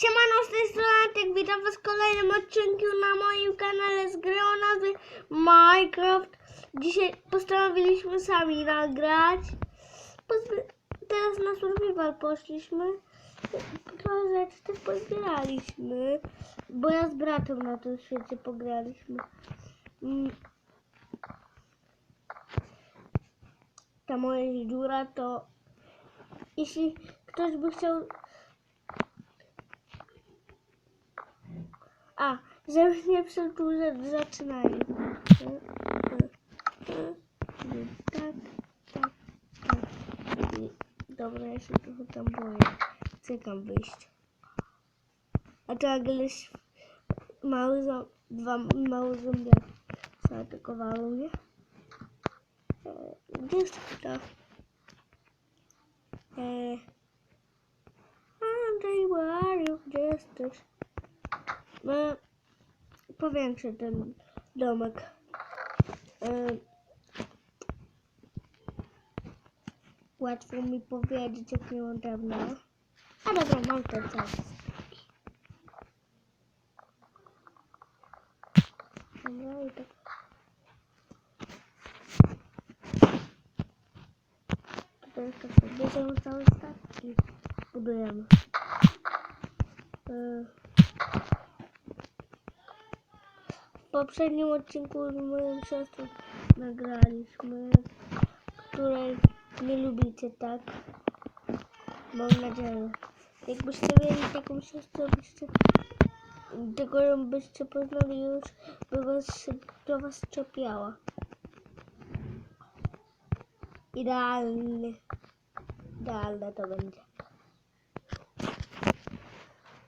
Siemano, z tej strony Antek, witam was w kolejnym odcinku na moim kanale z gry o nazwie Minecraft. Dzisiaj postanowiliśmy sami nagrać. Pozby- Teraz na survival poszliśmy. Trochę rzeczy też pozbieraliśmy, bo ja z bratem na tym świecie pograliśmy. Mm. Ta moja dziura to... Jeśli ktoś by chciał A, żeby nie przedłużać, zaczynali. Tak, tak, tak. Dobra, ja się trochę tam boję. Chcę tam wyjść. A to jakieś mały dwa małe zombiaki zaatakowały mnie. E, Gdzie jest to? E, Andrzej, where are you? Gdzie jesteś? No, powiększę ten domek. E, łatwo mi powiedzieć, jak nie mam drewna. A dobra, mam ten cały. Dobra, i tak. Tutaj jeszcze pobierzemy całe statki. Budujemy. E, W poprzednim odcinku z moją siostrą nagraliśmy, której nie lubicie, tak? Mam nadzieję. Jakbyście mieli taką siostrę, byście tego ją byście poznali już, by was się do was czepiała. Idealny. Idealne to będzie.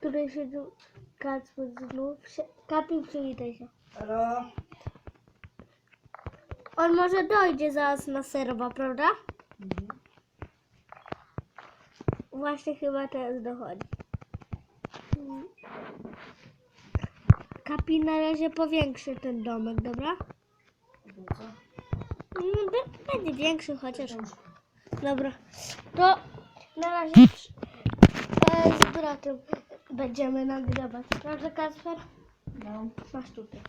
Tutaj siedzą Kacper znów. Sie- Kapi, przywitaj się. Halo? On może dojdzie zaraz na serwa, prawda? Właśnie chyba teraz dochodzi. Mm. Kapi na razie powiększy ten domek, dobra? Mm, be- Będzie większy chociaż. Dobra. To na razie przy- e, z bratem będziemy nagrywać. Prawda, Kasper? No. Masz tutaj.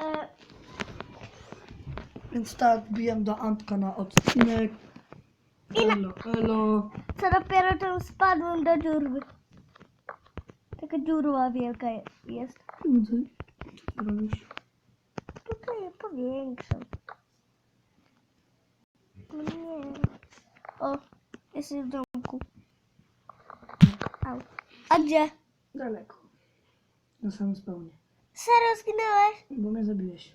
E, Więc tak, wbijam do Antka na odcinek. Elo, elo. co dopiero tam spadłem do dziurwy. Taka dziurła wielka jest. Ty, co ty robisz? Tutaj powiększam. No nie. O, jesteś w domku. Au. A gdzie? Daleko. Na samym spawnie. Serio zginąłeś? Bo mnie zabiłeś.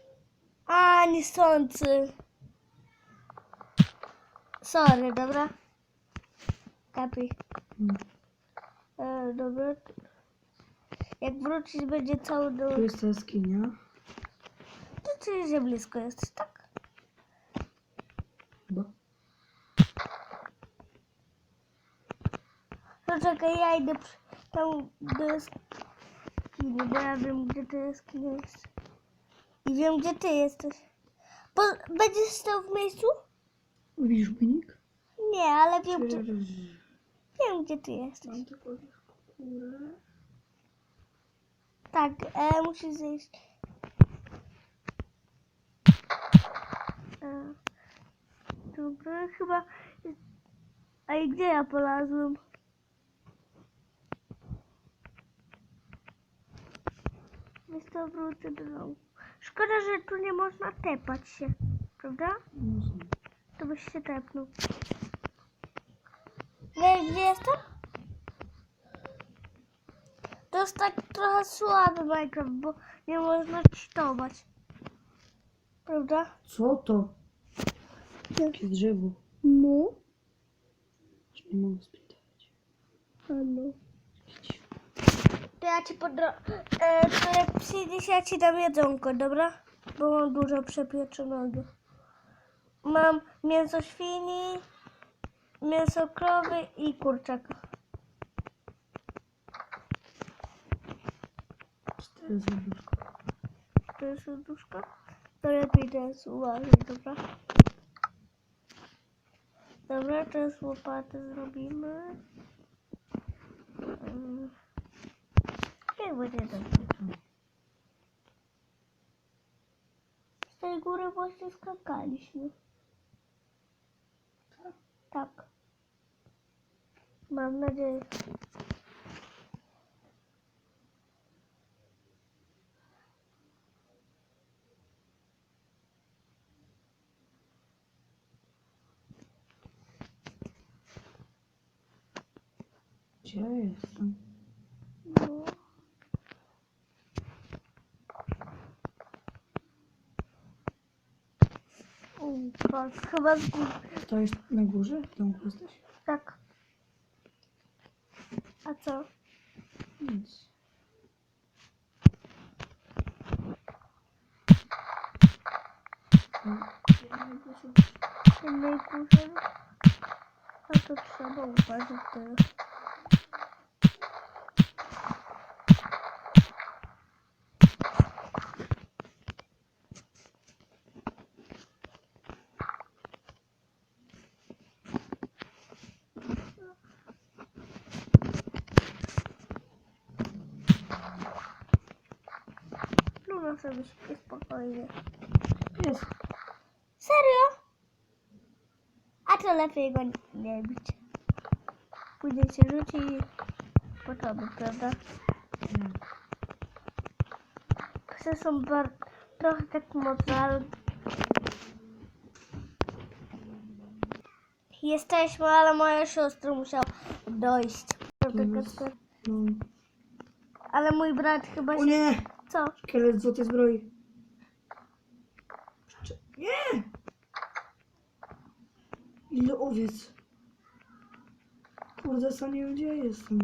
A, niechcący. Sorry, dobra? Kapi. Mm. E, dobra. Jak wrócić będzie cały dom, Tu jest jaskinia. to czyli, że blisko jesteś, tak? Bo No czekaj, ja idę tam do jaskini, bo ja wiem, gdzie ta jaskinia jest. I wiem, gdzie ty jesteś. Bo będziesz stał w miejscu? widzisz wynik? Nie, ale wiem, gdzie, wiem, gdzie ty jesteś. Mam tylko skórę. Tak, e, musisz zejść. E, dobra, chyba... A gdzie ja polazłem? Wiesz co, wrócę do domu. Szkoda, że tu nie można tepać się, prawda? No, są. To byś się tepnął. Wiesz, gdzie jestem? To jest tak trochę słaby Minecraft, bo nie można cheatować. Prawda? Co to? Jakie drzewo. No. Aż nie mogę spytać. Halo. To ja ci podro... E, to jak przyjdziesz, ja ci dam jedzonko, dobra? Bo mam dużo przepieczonego. Mam mięso świni, mięso krowy i kurczaka. Cztery serduszko. To jest serduszko? To lepiej teraz uważaj, dobra? Dobra, teraz łopatę zrobimy. Jak będzie dobrze? Z tej góry właśnie skakaliśmy. Tak. Mam nadzieję. Gdzie ja jestem? No. U, tak, chyba z góry. To jest na górze? W domu jesteś? Tak. A co? Nic. Jednej górze. A sobie śpi spokojnie. Jest. Serio? A to lepiej go nie bić. Później się rzuci i poczamy, prawda? Nie. Psy są trochę tak mocne, ale... Jesteśmy, ale moja siostra musiała dojść. Ale mój brat chyba się... Co? Szkielet złotej zbroi. Prze- Nie! Ile owiec. Kurde, sam nie wiem gdzie ja jestem.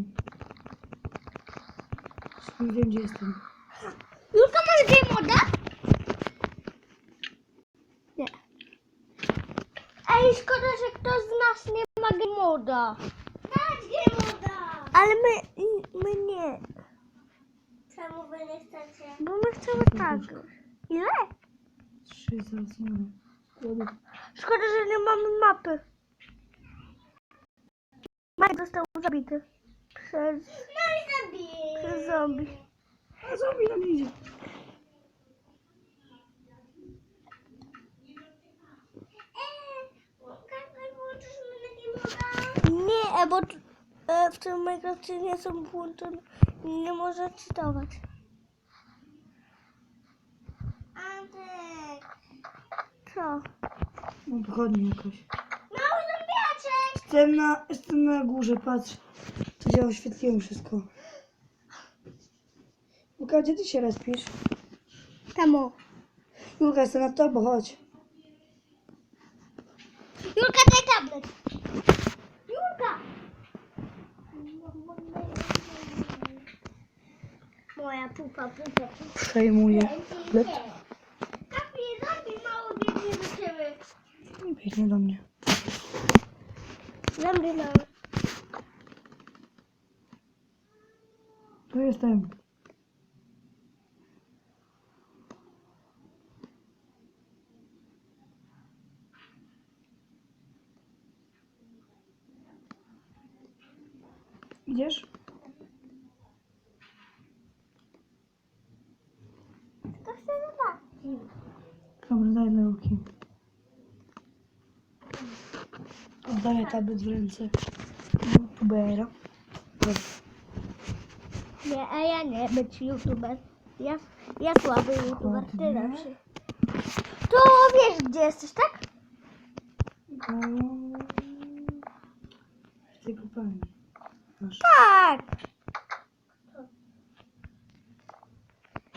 Nie wiem gdzie jestem. Julka, masz game moda? Nie. Ej, szkoda, że ktoś z nas nie ma moda. Game moda! Ale my, my nie. Czemu wy nie chcecie? Bo my chcemy tak. Ile? Trzy zaraz nie mam. Kurde. Szkoda, że nie mamy mapy. Mike został zabity przez, No i zabiję. przez zombie. A zombie nam idzie. Eee, włączysz mnie na moda? Nie, bo tu- e, w tym Minecrafcie nie są włączone. Nie można czytować. Antek. Co? Mam pochodnię jakoś. Mały zombiaczek. Jestem na, jestem na górze, patrz. Tu działa oświetliłem wszystko. Luka, gdzie ty się respisz? Temu. Julka, jestem na tobie, chodź. Julka, daj tablet. Julka! Moja pupa, pupa, pupa. Przejmuję tablet. Biegnie do mnie. Zombie na... Tu jestem. Idziesz? To chcę zobaczyć. Dobra, daj Leuki. Oddaję tablet w ręce youtubera. Nie, a ja nie być youtuber. Ja, ja słaby youtuber, ty lepszy. To wiesz gdzie jesteś, tak? No, w tej kopalni. Masz. Tak!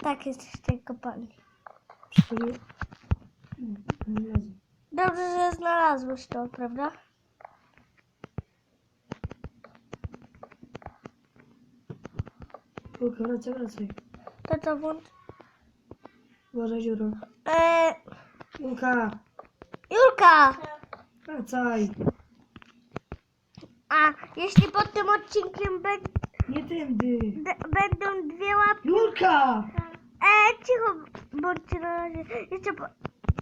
Tak, jesteś w tej kopalni. Dobrze, że znalazłeś to, prawda? Julka, wracaj, wracaj. To to włącz. Uważaj, dziuro. Eee, Julka, Julka! wracaj. A jeśli pod tym odcinkiem be, Nie tędy. d, będą dwie łapki... Julka! Eee, cicho bądźcie na razie. Jeszcze po,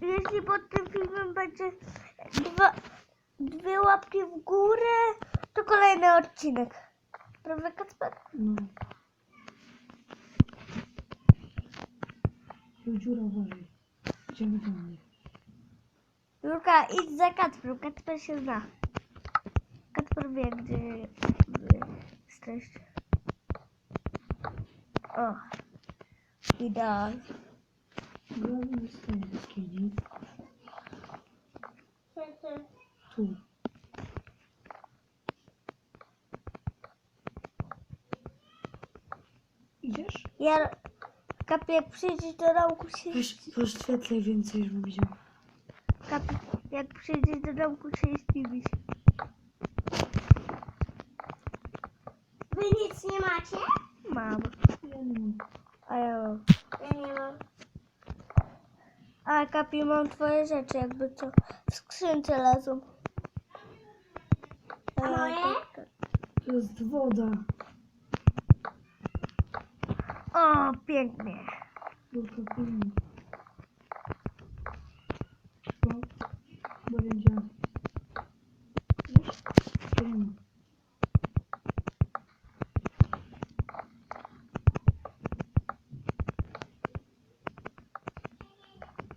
jeśli pod tym filmem będzie dwa, dwie łapki w górę, to kolejny odcinek. Prawda, Kacper? No. Tu dziura uważaj. Idziemy do mnie. Julka, idź za Kacprem. Kacper się zna. Kacper wie, gdzie wy jesteście. O. Glavny jest tej jaskini. Tu. Idziesz? Ja... Kapi, jak przyjdziesz do domku się... Weź poświetlej więcej, żebym widział. Kapi, jak przyjdziesz do domku się zdziwić. Wy nic nie macie? Mam. Ja nie mam. A ja mam. Ja nie mam. A Kapi, mam twoje rzeczy, jakby co w skrzynce leżą. A moje? tak. To jest woda. O, pięknie. Tylko pilnie. Bo, bo wiedziałem. Wiesz? Pilnie.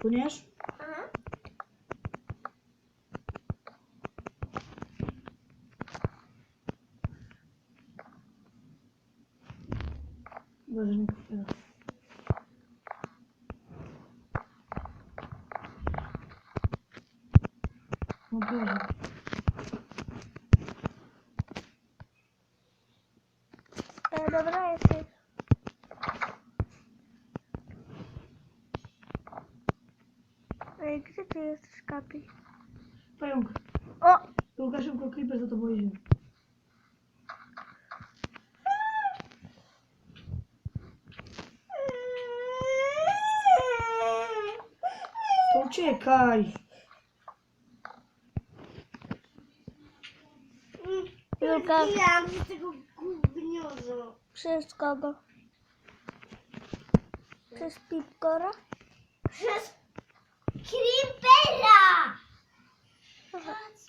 Płyniesz? Aha. Boże, nie kupię. O Boże. E, dobra, jesteś. Ej, gdzie ty Kapi? Pająk. O! Łukasz, szybko creeper za tobą idzie. To uciekaj. Julka, Zbijam z tego gówniorzu. przez kogo? Przez Pipkora? Przez Creepera!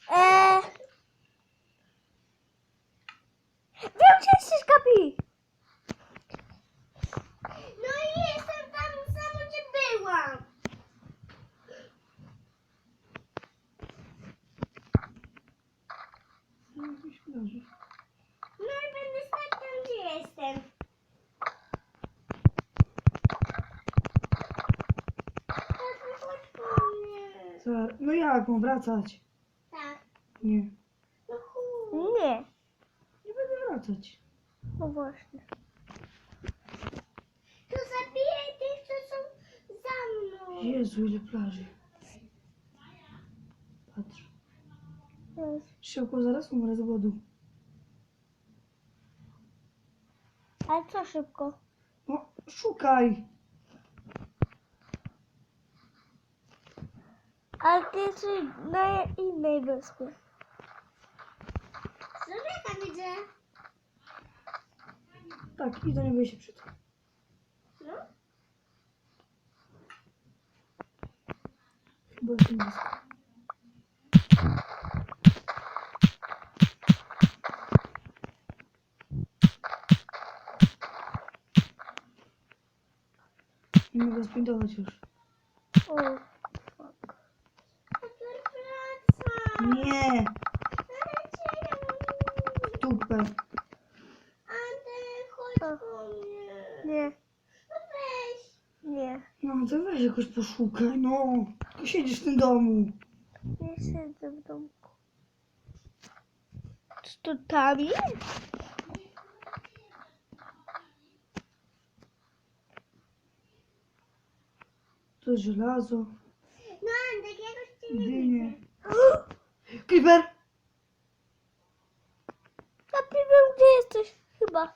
Eee... Wiem, gdzie jesteś, Kapi! No i jestem tam samo, gdzie byłam. No, jakiś plaży. No i będę stać tam, gdzie jestem. Tata, chodź po mnie. Co? No jak mam wracać? Tak. Nie. No chuj. Nie. Nie będę wracać. No właśnie. To zabijaj tych, co są za mną. Jezu, ile plaży. Patrz. Jest. Szybko, zaraz umrę z głodu. Ale co szybko? No, szukaj. Ale ty jesteś na innej wyspie. Zombiaka widzę. Tak, i do niego się przytul. No. Chyba jest blisko. Nie mogę sprintować już. O, Peter wraca. Nie! Ale cię W dupę. Antek, chodź Co? po mnie. nie, No weź. nie. No to weź jakoś poszukaj, no. Tylko siedzisz w tym domu. Nie siedzę w domku. Czy to tam jest? To żelazo, No Antek, jakoś cię nie dynie. widzę. Creeper! Kapi, wiem, gdzie jesteś. Chyba.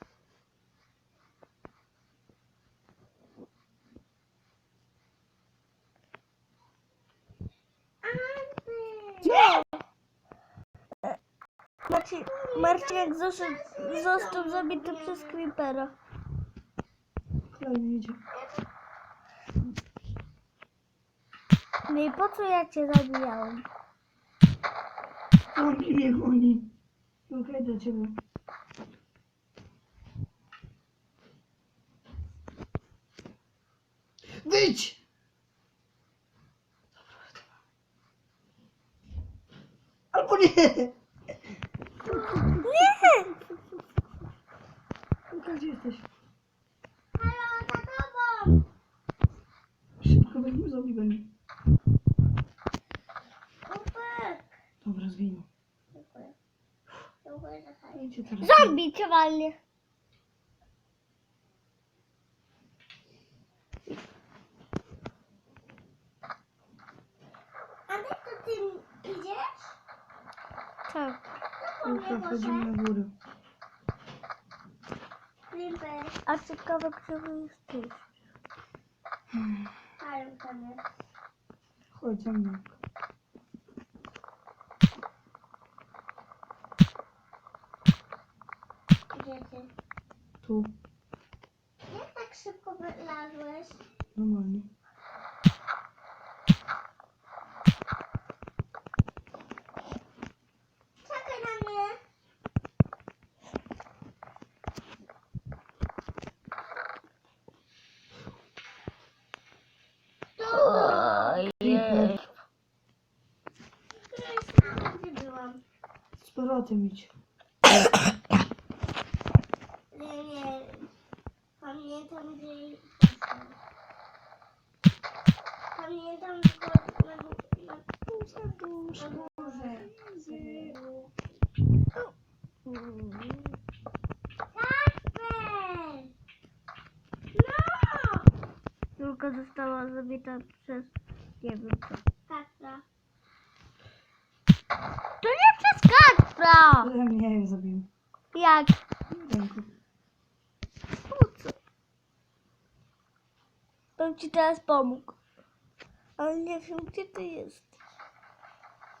Antek. Nie! E, Marcin, Marcinek został, został zabity przez Creepera. Kolejny idzie. No i po co ja cię zabijałem? Goni mnie, goni. Okej, do ciebie. Wyjdź! Albo nie! Nie! Luka, gdzie jesteś? Halo, za tobą! Będzie. Kupy! Dobra, zginął. Idzie teraz. Zombie cię walnie. A ty to ty idziesz? Tak. Luka, wchodzimy na górę. A ciekawe, wy jesteś? Halo, tam jest. Gdzie ty? Tu, Jak tak szybko wylazłeś? normalnie. Czekaj na mnie. Creeper. Któryś tam, gdzie byłam? Powrotem idź. Nie, nie. Pamiętam, jestem. Pamiętam, że na, na, na górze. Kasper! No! Julka została zabita przez... nie wiem co. Katra. To nie przez Kacpra! Ale mnie ja. Jak? Ręką. Po co? Bym ci teraz pomógł. Ale nie wiem, gdzie ty jesteś.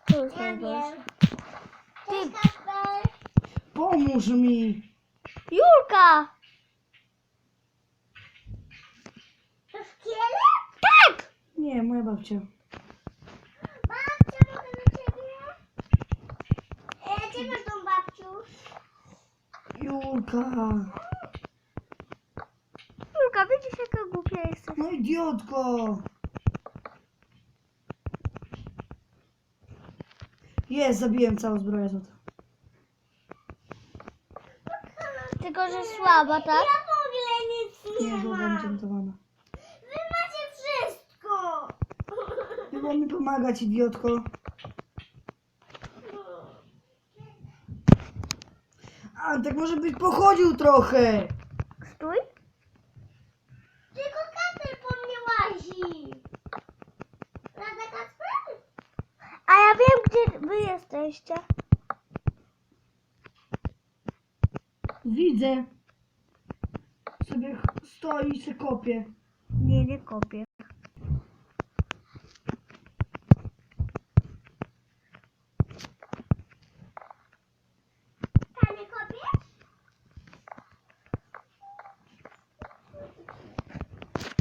To jest Nie najgorsze. Ty! Pomóż mi! Julka! To szkielet? Tak! Nie, moja. Babcia, mogę do ciebie? E, gdzie masz tą babciu? Julka! Julka, widzisz jaka głupia jesteś? No idiotko! Jest, zabiłem całą zbroję złota. Tylko, że słaba, tak? Ja w ogóle nic nie, Nie była mam. enchantowana. Wy macie wszystko. Było mi pomagać, idiotko. Antek może być pochodził trochę. Stój. Tylko Kasper po mnie łazi. Prawda, Kasper? A ja wiem, gdzie wy jesteście. Widzę. Sobie stoi i się kopie. Nie, nie kopię. Ta nie kopiesz?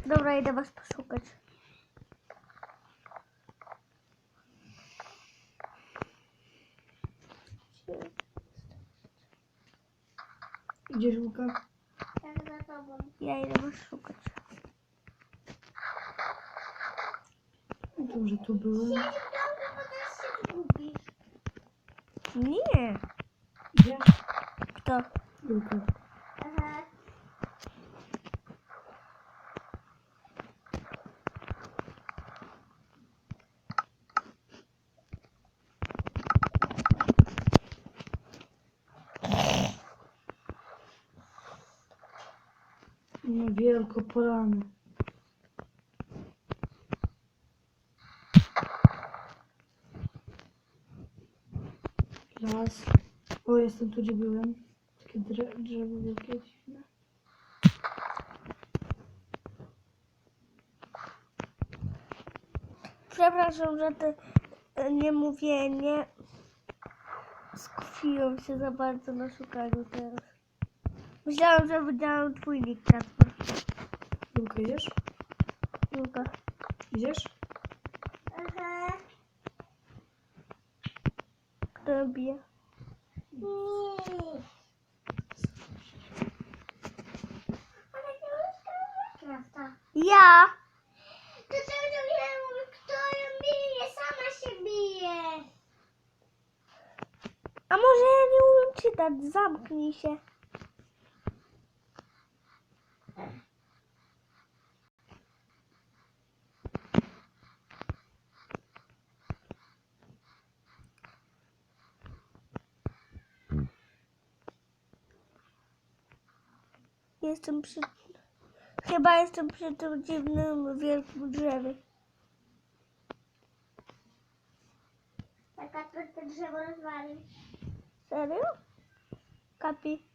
Dobra, idę was poszukać. Idziesz, Łuka? Tak za tobą. Ja idę was szukać. No to, że tu byłem. Siedź w domu, bo też się zgubisz. Nie. Idzie? Kto? Łuka. Aha. No wielko polany. Las. O, jestem tu, gdzie byłem. Takie dre- drzewo wielkie, dziwne. Przepraszam, że to e, niemówienie. Skupiłam się za bardzo na szukaniu teraz. Myślałam, że widziałam twój nick. Julka, idziesz? Julka. Idziesz? Aha. Tobie. Nie. Ja. To czemu ja mówię, kto ją bije? Sama się bije. A może ja nie umiem czytać? Zamknij się. Jestem przy... Chyba jestem przy tym dziwnym, wielkim drzewie. Tak Kacper to drzewo rozwalił. Serio? Kapi.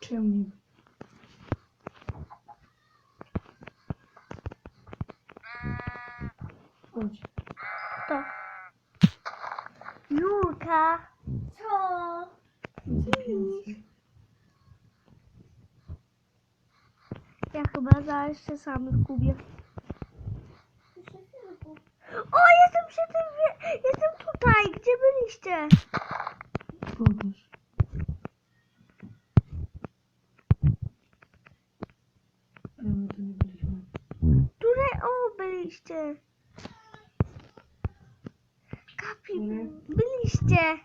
Czemu nie? Chodź. To. Julka. Co? Widzę Ja chyba się sam. Przy filmu. O, jestem przy tym, jestem tutaj. Gdzie byliście? Pokaż. Nie byliśmy. Tutaj, o, byliście. Kapi, byliście.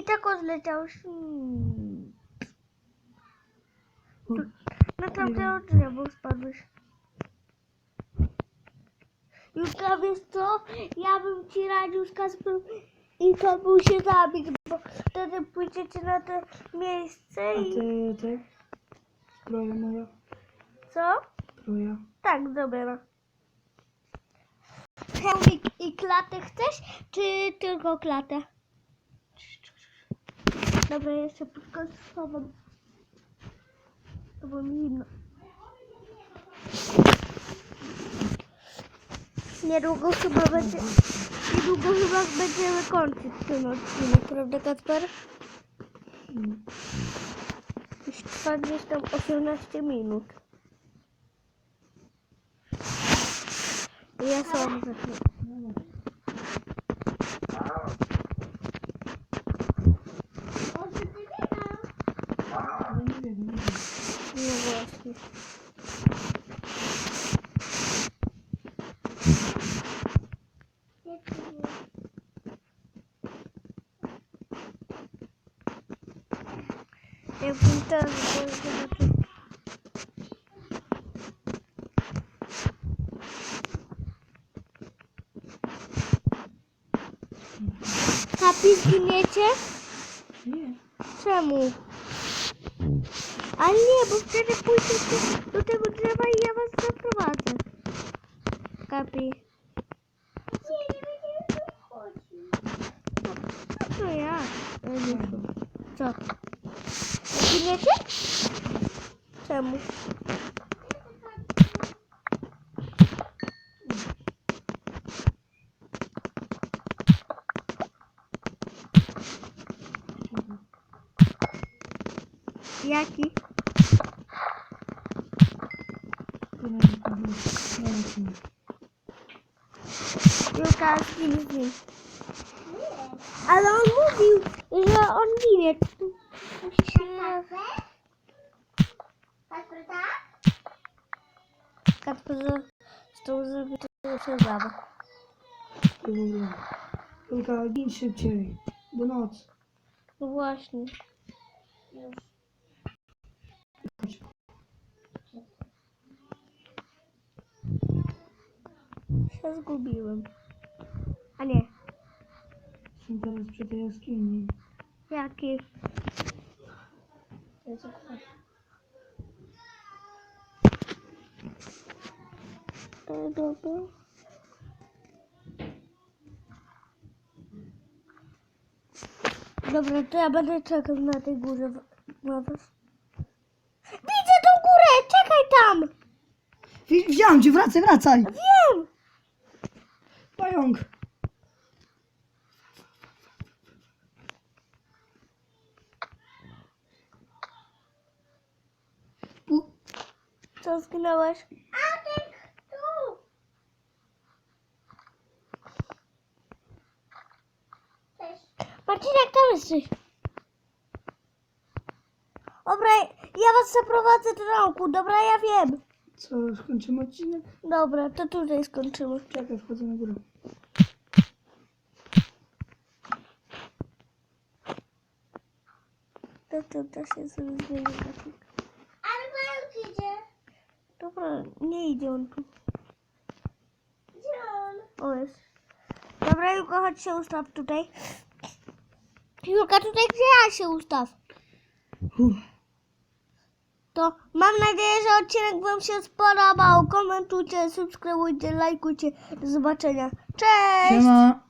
I tak odleciał. Hmm. Na tamte drzewo spadłeś. Julka, wiesz co? Ja bym ci radził z Kasprem i to był się zabić, bo wtedy pójdziecie na to miejsce A i... ty, ty? Zbroja moja? Co? Zbroja? Tak, dobra. Hełmik i klatę chcesz, czy tylko klatę? Dobra, jeszcze tylko schowam. To było mi zimno. Niedługo chyba będzie... Niedługo chyba będziemy kończyć ten odcinek, prawda Kacper? Już trwa gdzieś tam 18 minut. Ja sam zacznę. O, czy ty biegał? Ale nie wiem, nie wiem. No właśnie. Nie, ty biegał. Jakbym teraz to zobaczył. Kapi zginiecie? Nie. Czemu? Ale nie, bo wtedy pójdziecie do tego drzewa i ja was zaprowadzę. Kapi. Nie, nie będziemy tu wchodzić. No to ja. Ja nie wiem. Co? Zginiecie? Czemu? Jaki? To nie wiem, to było. Nie wiem, czy nie. Julka, zgin z nim. Nie. Ale on mówił, że on ginie. Musisz się... Kacper? Kacper, tak? Się zgubiłem. A nie. Jestem teraz przy tej jaskini. Jaki? Jezu. E, dobra. Dobra, to ja będę czekał na tej górze na was. Widzę tą górę! Czekaj tam! Wziąłem cię, wracaj, wracaj! Wiem! Pająk! U, Co zginąłeś? Marcinek, tam jesteś. Dobra, ja was zaprowadzę do nauku, dobra, ja wiem. Co, skończymy odcinek? Dobra, to tutaj skończymy. Czekaj, wchodzę na górę. To tutaj się zrozumie grafik. Ale Marek idzie. Dobra, nie idzie on tu. Gdzie on? O, jest. Dobra, Julko, chodź się ustaw tutaj. Julka, tutaj gdzie ja się ustaw? Uff. To mam nadzieję, że odcinek Wam się spodobał. Komentujcie, subskrybujcie, lajkujcie. Do zobaczenia. Cześć! Siema.